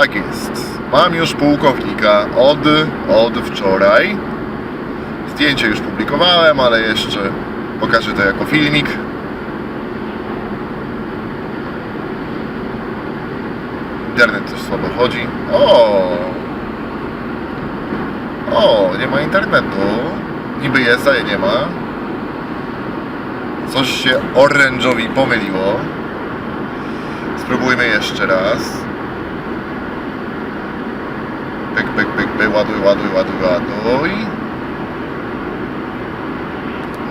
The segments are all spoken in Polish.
Tak jest. Mam już pułkownika od, od wczoraj. Zdjęcie już publikowałem, ale jeszcze pokażę to jako filmik. Internet też słabo chodzi. O! O, nie ma internetu. Niby jest, ale nie ma. Coś się orężowi pomyliło. Spróbujmy jeszcze raz. Ładuj, ładuj, ładuj.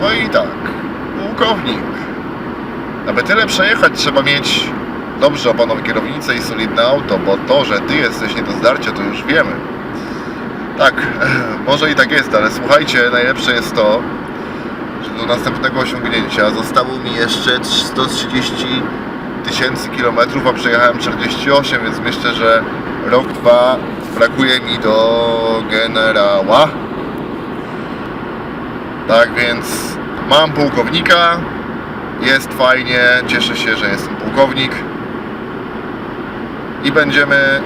No i tak, pułkownik. Aby tyle przejechać, trzeba mieć dobrze opanowaną kierownicę i solidne auto, bo to, że ty jesteś nie do zdarcia, to już wiemy. Tak, może i tak jest, ale słuchajcie, najlepsze jest to, że do następnego osiągnięcia zostało mi jeszcze 130 tysięcy kilometrów, a przejechałem 48, więc myślę, że rok, dwa brakuje mi do generała. Tak więc mam pułkownika, jest fajnie, cieszę się, że jestem pułkownik i będziemy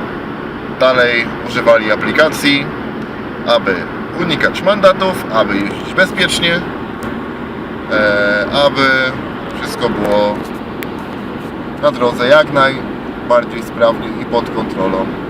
dalej używali aplikacji, aby unikać mandatów, aby jeździć bezpiecznie, e, aby wszystko było na drodze jak najbardziej sprawnie i pod kontrolą.